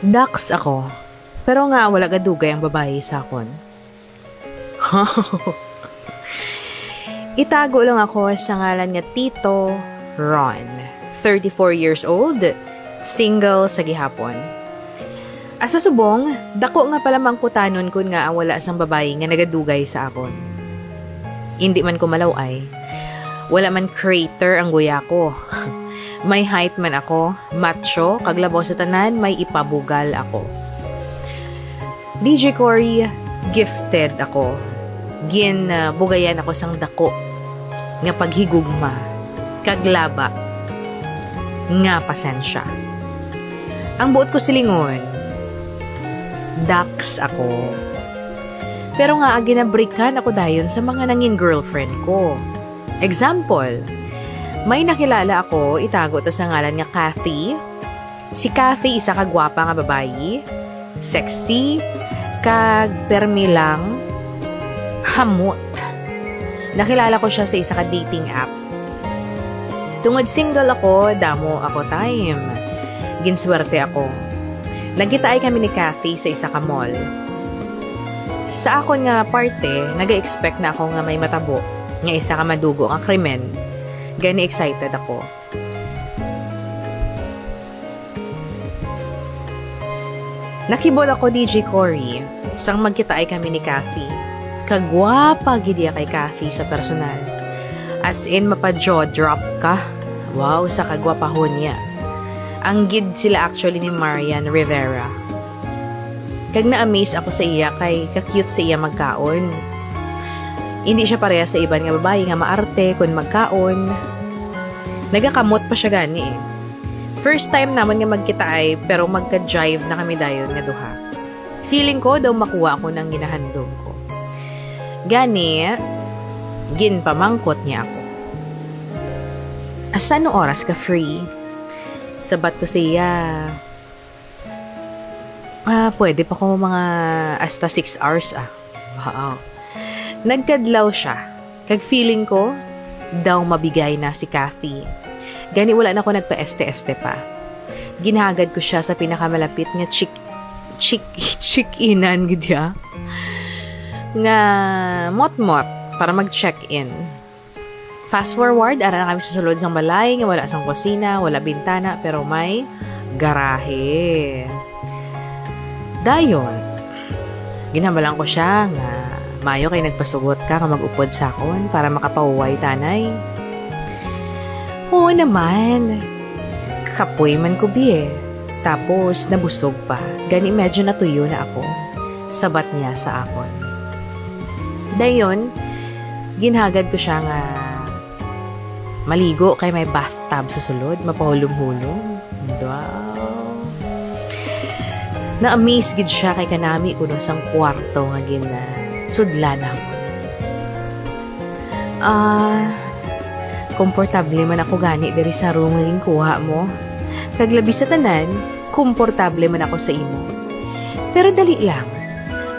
Ducks ako. Pero nga wala gadugay ang babae sa akon. Itago lang ako sa ngalan nga Tito Ron. 34 years old, single sa gihapon. Asa subong, dako nga pala mangkutanon kun nga ang wala sang babae nga nagadugay sa akon. Hindi man ko malaway. Wala man crater ang guya ko. May height man ako, macho, kaglabaw sa tanan, may ipabugal ako. DJ Cory, gifted ako. Gin uh, bugayan ako sang dako nga paghigugma, kaglaba, nga pasensya. Ang buot ko silingon, ducks ako. Pero nga, ginabrikan ako dayon sa mga nanging girlfriend ko. Example, may nakilala ako, itago to sa ngalan nga Kathy. Si Kathy, isa ka gwapa nga babayi, sexy, kag permi lang, hamot. Nakilala ko siya sa isa ka dating app. Tungod single ako, damo ako time. Ginswerte ako. Nagkitaay kami ni Kathy sa isa ka mall. Sa akon nga parte, nag-expect na ako nga may matabo, nga isa ka madugo nga krimen. Gani excited ako. Nakibol ako DJ Cory. Sang magkitaay kami ni Kathy. Kagwapa gidi kay Kathy sa personal. As in, mapa-jaw drop ka. Wow, sa kagwapahon niya. Ang gid sila actually ni Marian Rivera. Kag na-amaze ako sa iya kay ka-cute sa iya magkaon. Hindi siya pareha sa iban nga babae nga maarte kun magkaon. Nagakamot pa siya gani eh. First time naman nga magkita ay pero magka-jive na kami dayon nga duha. Feeling ko daw makuha ako ng ginahandong ko. Gani, ginpamangkot niya ako. Asa no oras ka free? Sabat ko siya. Ah, pwede pa ko mga hasta 6 hours ah. Wow. Nagkadlaw siya. Kag feeling ko, daw mabigay na si Kathy. Gani wala na ako nagpa-este-este pa. Ginagad ko siya sa pinakamalapit nga chick chick chick-inan gidya. Nga mot-mot para mag-check-in. Fast forward, ara na kami sa sulod sang balay, nga wala sang kusina, wala bintana, pero may garahe. Dayon, ginabalan ko siya nga mayo kay nagpasugot ka nga mag-upod sa akon para makapahuway tanay. Oo naman. Kapoy man ko bi eh. Tapos nabusog pa. Gani medyo natuyo na ako. Sabat niya sa akon. Dayon, ginhagad ko siya nga maligo kay may bathtub sa sulod, mapahulong-hulong. Wow. Na-amaze gid siya kay kanami kuno sang kwarto nga gina sudlan ako. Ah, komportable man ako gani diri sa room nga kuha mo. Kaglabi sa tanan, komportable man ako sa imo. Pero dali lang.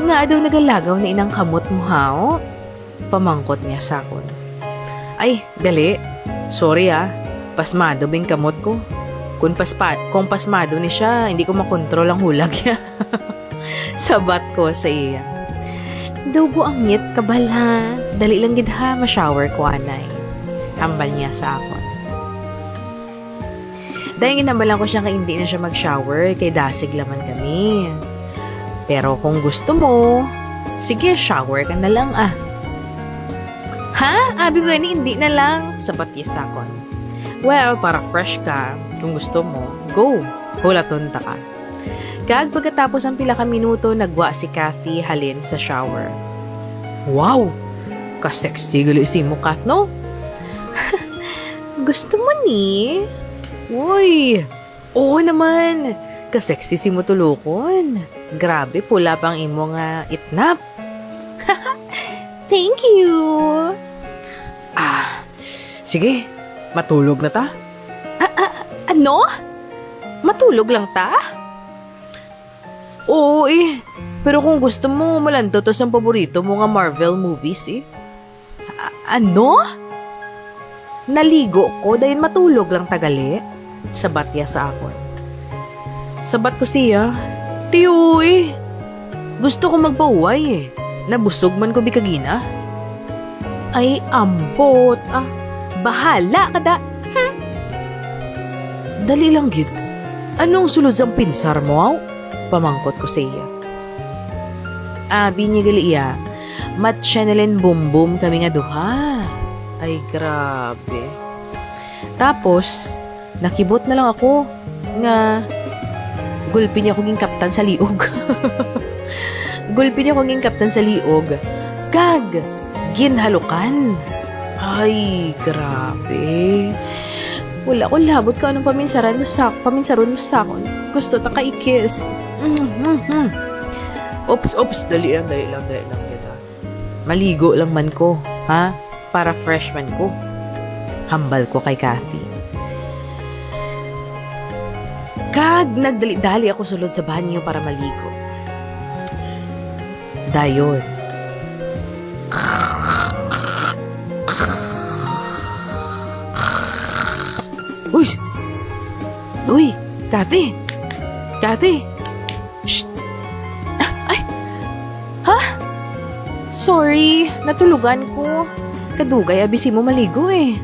Nga daw nagalagaw na inang kamot mo hao. Pamangkot niya sa akon. Ay, dali. Sorry ah. Pasmado bing kamot ko. Kung, paspa, kung pasmado ni siya, hindi ko makontrol ang hulag niya. Sabat ko sa iya. Daw ang ngit, kabala. Dali lang gid ha, ma-shower ko anay. Hambal niya sa akon. Dahil ginambalan ko siya kay hindi na siya mag-shower, kay dasig laman kami. Pero kung gusto mo, sige, shower ka na lang ah. Ha? Abi ko ni hindi na lang. Sabat niya sa akon. Well, para fresh ka, kung gusto mo, go. Hulaton ta ka. Kag pagkatapos ang pila ka minuto, nagwa si Kathy halin sa shower. Wow! Ka-sexy gali si mo, Kat, no? Gusto mo ni? Uy! Oo naman! Ka-sexy si mo tulukon. Grabe, pula pang imo nga itnap. Thank you! Ah, sige, matulog na ta. Ano? Matulog lang ta? Oo eh. Pero kung gusto mo, malando to sa paborito mo nga Marvel movies eh. A- ano? Naligo ko dahil matulog lang tagali. Sabat niya sa akon. Sabat ko siya, Tiyo eh. Gusto ko magpauway eh. Nabusog man ko bikagina. Ay, ambot ah. Bahala ka da. Dali lang gid. Anong sulod ang pinsar mo? Pamangkot ko sa iya. Abi niya gali iya. Matchanelin boom boom kami nga duha. Ay, grabe. Tapos, nakibot na lang ako nga gulpi niya kong kaptan sa liog. gulpi niya kong kaptan sa liog. Kag, ginhalukan. Ay, grabe. Wala ko labot ka anong paminsaran mo sa paminsaron mo sa akon. Gusto ta ka i-kiss. Mm-hmm. Ops, ops, dali lang, dali lang, dali lang. Maligo lang man ko, ha? Para freshman ko. Hambal ko kay Kathy. Kag nagdali-dali ako sulod sa banyo para maligo. Dayon. Uy! Uy! Kati! Kati! Sorry, natulugan ko. Kadugay, abisi mo maligo eh.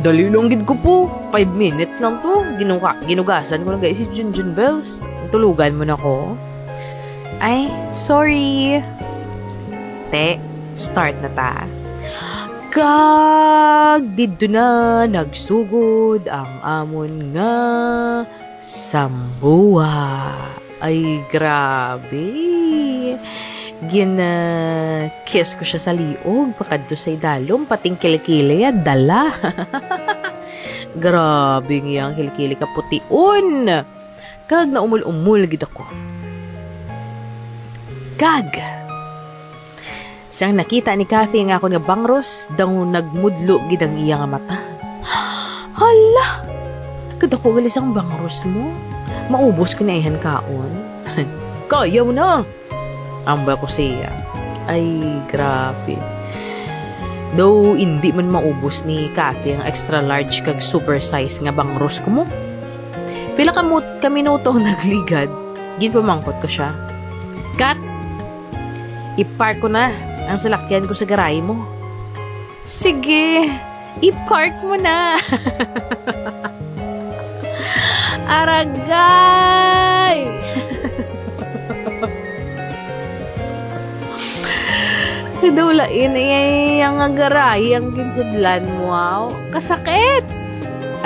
Dali lang gid ko po. Five minutes lang to. Ginuga, ginugasan ko na guys si Junjun Bells. Tulugan mo na ko. Ay, sorry. Te, start na ta. Kag didto na nagsugod ang amon nga sambuwa. Ay, grabe. Gina kiss ko siya sa liog pakadto sa idalom pating kilikili ya dala. grabe nga ang kilikili ka putiun. Kag na umul-umul gid ako. Kag Siyang nakita ni Kathy nga ako nga bangros, daw nagmudlo gid ang iya nga mata. Hala! Kada ko galis ang bangros mo. Maubos ko na ihan kaon. Kaya mo na! Ambal ko siya. Ay, grabe. Though, hindi man maubos ni Kathy ang extra large kag super size nga bangros ko mo. Pila ka kaminuto nagligad, ginpamangkot ko siya. Kat, ipark ko na ang salakyan ko sa garay mo. Sige, ipark mo na. Aragay! Kadulain ay ang agaray ang kinsudlan. Wow. Kasakit!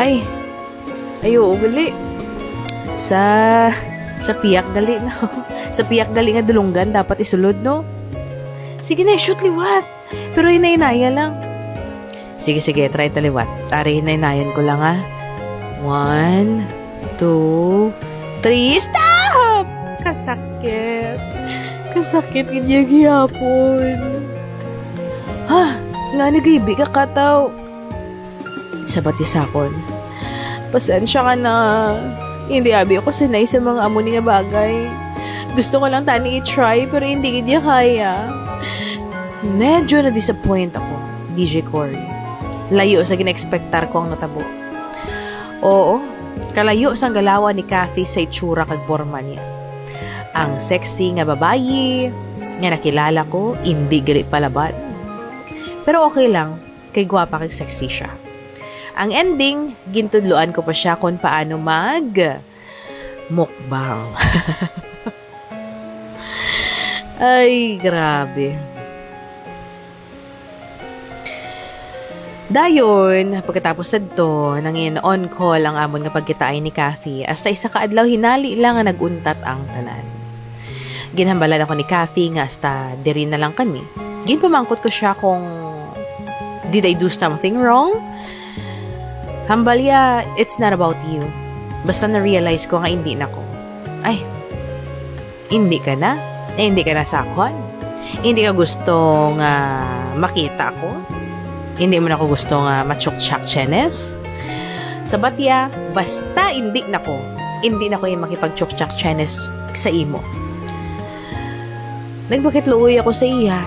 Ay, ayo gali. Sa sa piyak gali no. sa piyak gali nga dulunggan dapat isulod no. Sige na, shoot liwat. Pero inainaya lang. Sige, sige, try taliwat. Ari, inainayan ko lang ha. One, two, three, stop! Kasakit. Kasakit ganyan gihapon. Ha? Nga nag-ibig ka kataw. Sa batisakon. Pasensya ka na. Hindi abi ako sanay sa mga amuni nga bagay. Gusto ko lang tani i-try pero hindi gid kaya. Medyo na-disappoint ako, DJ Cory. Layo sa ginexpektar ko ang natabo. Oo, kalayo sa galawa ni Kathy sa itsura kag forma niya. Ang sexy nga babayi, nga nakilala ko, hindi gali palaban. Pero okay lang, kay gwapa kag sexy siya. Ang ending, gintudloan ko pa siya kung paano mag mukbang. Ay, grabe. Dayon, pagkatapos sadto, nangin on call ang amon nga pagkitaay ni Kathy. Hasta isa ka adlaw hinali lang nga naguntat ang tanan. Ginhambalan ako ni Kathy nga hasta diri na lang kami. Ginpamangkot ko siya kung did I do something wrong? Hambalya, it's not about you. Basta na-realize ko nga hindi na ko. Ay, hindi ka na? Eh, hindi ka na sakon? Hindi ka gusto nga makita ko? Hindi mo na ako gusto nga machok-chak chenes? Sa batya, basta hindi na ko. Hindi na ko yung makipag-chok-chak chenes sa imo. Nagbakit luoy ako sa iya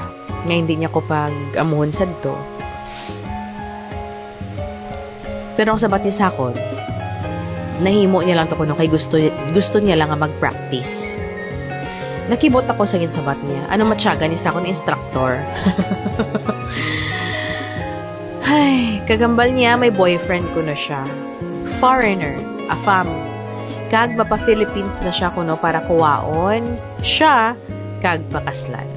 nga hindi niya ko pag-amuhon sadto. Pero sa batis akon, nahimo niya lang to kuno kay gusto gusto niya lang mag-practice. Nakibot ako sa ginsabat niya. Ano matyaga ni sa akong instructor. Ay, kagambal niya may boyfriend ko na siya. Foreigner, a fam. Kag mapa Philippines na siya kuno para kuwaon. Siya kag pakaslan.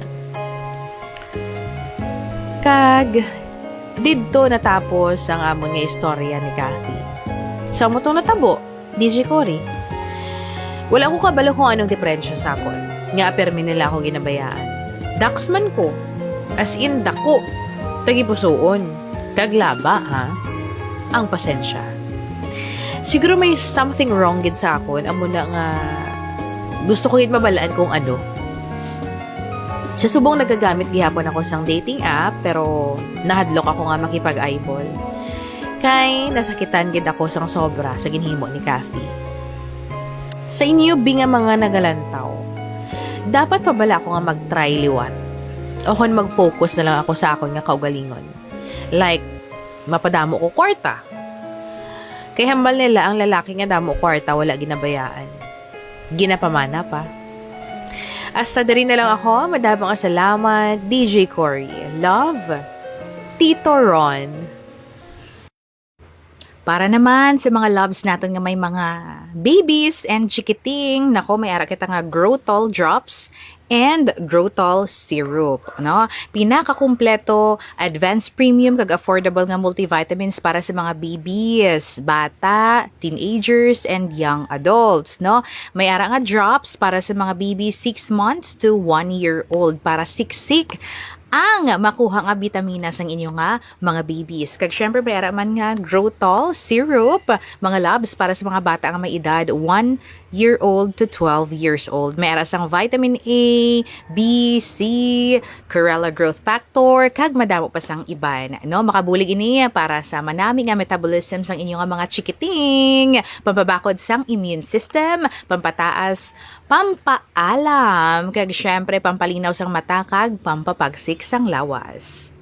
Kag didto natapos ang amon nga istorya ni Kathy. Sa mo tong natabo, DJ Cory. Wala ko kabalo kung anong diferensya sa akon. Nga permi nila ako ginabayaan. Daxman ko. As in, dako. Tagipusoon. Kaglaba, ha? Ang pasensya. Siguro may something wrong gid sa akon. Amo na nga gusto ko gid mabalaan kung ano. Sa subong nagagamit gihapon ako sang dating app pero nahadlok ako nga makipag-eyeball. Kay nasakitan gid ako sang sobra sa ginhimo ni Kathy. Sa inyo binga mga nagalantaw, dapat pa bala ako nga mag-try liwat. O kung mag-focus na lang ako sa akon nga kaugalingon. Like, mapadamo ko kwarta. Kay hambal nila ang lalaki nga damo kwarta wala ginabayaan. Ginapamana pa. Hasta dari na lang ako, madamang salamat, DJ Cory. Love, Tito Ron. Para naman sa mga loves natin nga may mga babies and chikiting, nako may ara kita nga Growtol drops and Growtol syrup, no? Pinakakumpleto, advanced premium kag affordable nga multivitamins para sa mga babies, bata, teenagers and young adults, no? May ara nga drops para sa mga babies 6 months to 1 year old para siksik ang makuha nga vitamina sang inyo nga mga babies. Kag syempre may ara man nga Growtol syrup, mga labs para sa mga bata nga may edad 1 year old to 12 years old. May ara sang vitamin A, B, C, Corella growth factor, kag madamo pa sang iban. No, makabulig ini para sa manami nga metabolism sang inyo nga mga chikiting, pampabakod sang immune system, pampataas, pampaalam, kag syempre pampalinaw sang mata kag pampapagsik sang lawas.